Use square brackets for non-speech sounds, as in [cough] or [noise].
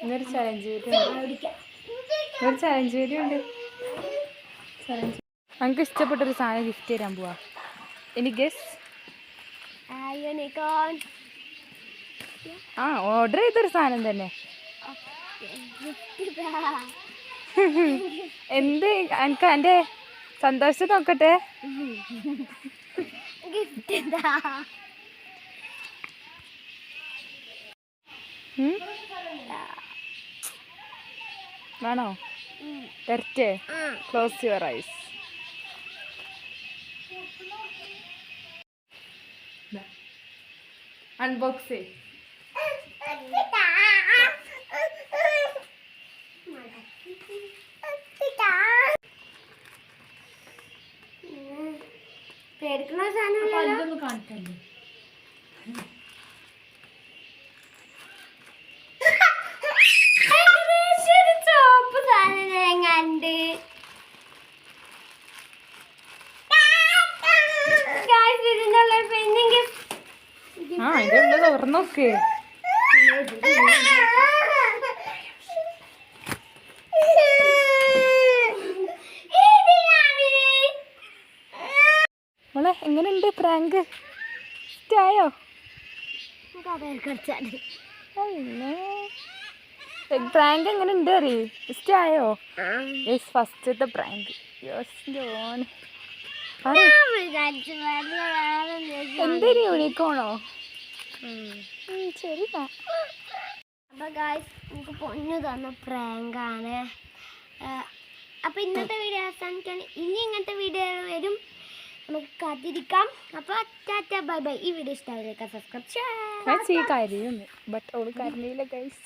ഇന്നൊരു challenge video ഒരു challenge video ഉണ്ട്. ചലഞ്ച് നമുക്ക് ഇഷ്ടപ്പെട്ടൊരു സാധനം ഗിഫ്റ്റ് തരാൻ പോവാ. ഇനി ഗസ് ആ ഓർഡർ ചെയ്തൊരു സാധനം തന്നെ. [laughs] എന്ത്? എനിക്ക് എന്റെ സന്തോഷം നോക്കട്ടെ? വേണോ? തെറ്റേ ക്ലോസ് യുവർ ഐസ് അൺബോക്സ് സാധനമല്ലല്ലോ ഇതൊന്ന് ചോപ്പ് സാധനം ആ ഇതിന്റെ തുറന്നോക്ക് മോളെ എങ്ങനെയുണ്ട് പ്രാങ്ക്? ഇഷ്ടായോ? പ്രാങ്ക് എങ്ങനെ ഉണ്ട് അറി? ഇഷ്ടായോ? ഫസ്റ്റത്തെ പ്രാങ്ക്. യെസ് എന്തൊരു യൂണിക്കോണോ ശരി അപ്പോൾ നമുക്ക് പൊന്നു തന്ന പ്രാങ്കാണ്. അപ്പൊ ഇന്നത്തെ വീഡിയോ അവസാനിക്കാൻ ഇനി ഇങ്ങനത്തെ വീഡിയോ വരും. നമുക്ക് കാത്തിരിക്കാം. അപ്പൊ ടാറ്റ ബൈ ബൈ. ഈ വീഡിയോ ഇഷ്ടമായിരിക്കാം സബ്സ്ക്രൈബ് ചെയ്യാം. കരയുന്നു ബട്ട് അവൾ കരഞ്ഞില്ല ഗൈസ്